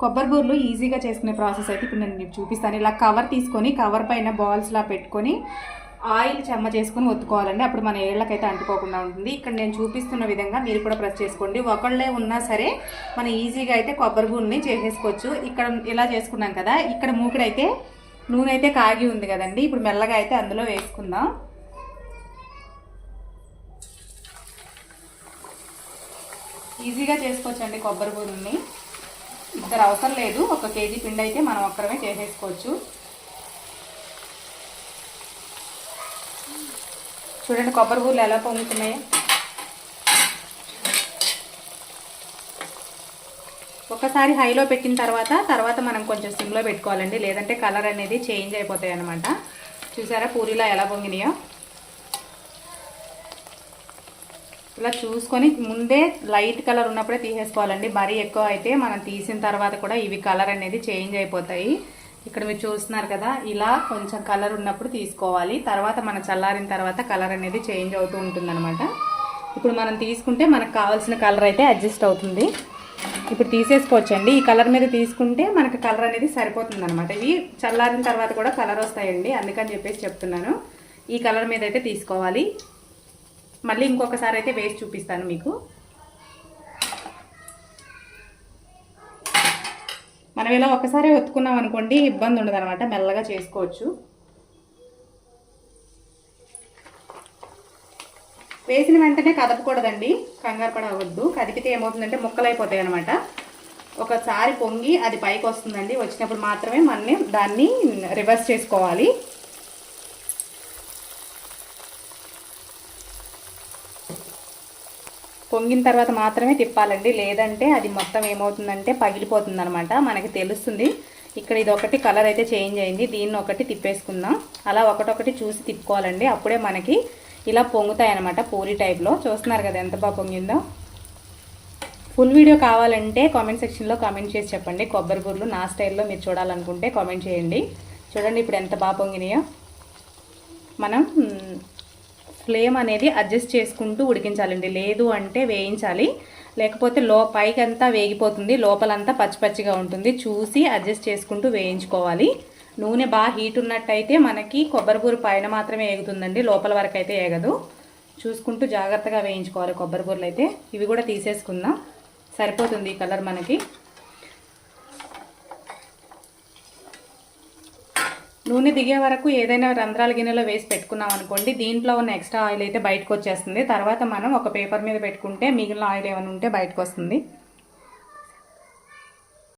కొబ్బరి బూర్లు ఈజీగా చేసుకునే ప్రాసెస్ అయితే ఇప్పుడు నేను మీకు చూపిస్తాను. ఇలా కవర్ తీసుకొని కవర్ పైన బాల్స్లా పెట్టుకొని ఆయిల్ చెమ్మ చేసుకొని ఒత్తుకోవాలండి. అప్పుడు మన ఏళ్ళకైతే అంటుకోకుండా ఉంటుంది. ఇక్కడ నేను చూపిస్తున్న విధంగా మీరు కూడా ప్రెస్ చేసుకోండి. ఒకళ్ళే ఉన్నా సరే మనం ఈజీగా అయితే కొబ్బరి బూరని చేసేసుకోవచ్చు. ఇక్కడ ఇలా చేసుకున్నాం కదా ఇక్కడ మూకుడైతే నూనె అయితే కాగి ఉంది కదండి. ఇప్పుడు మెల్లగా అయితే అందులో వేసుకుందాం. ఈజీగా చేసుకోవచ్చండి కొబ్బరి బూరల్ని ఇద్దరు అవసరం లేదు. ఒక కేజీ పిండి అయితే మనం ఒక్కరమే చేసేసుకోవచ్చు. చూడండి కొబ్బరి బూరలు ఎలా పొంగుతున్నాయి. ఒకసారి హైలో పెట్టిన తర్వాత తర్వాత మనం కొంచెం సిమ్లో పెట్టుకోవాలండి. లేదంటే కలర్ అనేది చేంజ్ అయిపోతాయి అనమాట చూసారా పూరిలా ఎలా పొంగినాయో. ఇలా చూసుకొని ముందే లైట్ కలర్ ఉన్నప్పుడే తీసేసుకోవాలండి. మరీ ఎక్కువ అయితే మనం తీసిన తర్వాత కూడా ఇవి కలర్ అనేది చేంజ్ అయిపోతాయి. ఇక్కడ మీరు చూస్తున్నారు కదా ఇలా కొంచెం కలర్ ఉన్నప్పుడు తీసుకోవాలి. తర్వాత మనం చల్లారిన తర్వాత కలర్ అనేది చేంజ్ అవుతూ ఉంటుందన్నమాట. ఇప్పుడు మనం తీసుకుంటే మనకు కావాల్సిన కలర్ అయితే అడ్జస్ట్ అవుతుంది. ఇప్పుడు తీసేసుకోవచ్చండి. ఈ కలర్ మీద తీసుకుంటే మనకు కలర్ అనేది సరిపోతుంది అనమాట ఇవి చల్లారిన తర్వాత కూడా కలర్ వస్తాయండి. అందుకని చెప్పేసి చెప్తున్నాను. ఈ కలర్ మీద అయితే తీసుకోవాలి. మళ్ళీ ఇంకొకసారి అయితే వేసి చూపిస్తాను మీకు. మనం ఇలా ఒకసారి ఒత్తుకున్నాం అనుకోండి ఇబ్బంది ఉండదు అనమాట మెల్లగా చేసుకోవచ్చు. వేసిన వెంటనే కదపకూడదండి. కంగారు పడవద్దు. కదిపితే ఏమవుతుందంటే ముక్కలు అయిపోతాయి అనమాట ఒకసారి పొంగి అది పైకి వస్తుందండి. వచ్చినప్పుడు మాత్రమే మనం దాన్ని రివర్స్ చేసుకోవాలి. పొంగిన తర్వాత మాత్రమే తిప్పాలండి. లేదంటే అది మొత్తం ఏమవుతుందంటే పగిలిపోతుంది అనమాట మనకి తెలుస్తుంది. ఇక్కడ ఇది ఒకటి కలర్ అయితే చేంజ్ అయింది. దీన్ని ఒకటి తిప్పేసుకుందాం. అలా ఒకటొకటి చూసి తిప్పుకోవాలండి. అప్పుడే మనకి ఇలా పొంగుతాయి అనమాట పూరి టైప్లో చూస్తున్నారు కదా ఎంత బాగా పొంగిందో. ఫుల్ వీడియో కావాలంటే కామెంట్ సెక్షన్లో కామెంట్ చేసి చెప్పండి. కొబ్బరి బూర్లు నా స్టైల్లో మీరు చూడాలనుకుంటే కామెంట్ చేయండి. చూడండి ఇప్పుడు ఎంత బాగా పొంగినాయో. మనం ఫ్లేమ్ అనేది అడ్జస్ట్ చేసుకుంటూ ఉడికించాలండి. లేదు అంటే వేయించాలి. లేకపోతే లో పైకి అంతా వేగిపోతుంది. లోపలంతా పచ్చి పచ్చిగా ఉంటుంది. చూసి అడ్జస్ట్ చేసుకుంటూ వేయించుకోవాలి. నూనె బాగా హీట్ ఉన్నట్టయితే మనకి కొబ్బరిబూర పైన మాత్రమే ఏగుతుందండి. లోపల వరకు అయితే ఏగదు. చూసుకుంటూ జాగ్రత్తగా వేయించుకోవాలి కొబ్బరి బూరలు అయితే ఇవి కూడా తీసేసుకుందాం. సరిపోతుంది ఈ కలర్ మనకి. నూనె దిగే వరకు ఏదైనా రంధ్రాల గిన్నెలో వేసి పెట్టుకున్నాం అనుకోండి దీంట్లో ఉన్న ఎక్స్ట్రా ఆయిల్ అయితే బయటకు వచ్చేస్తుంది. తర్వాత మనం ఒక పేపర్ మీద పెట్టుకుంటే మిగిలిన ఆయిల్ ఏమైనా ఉంటే బయటకు వస్తుంది.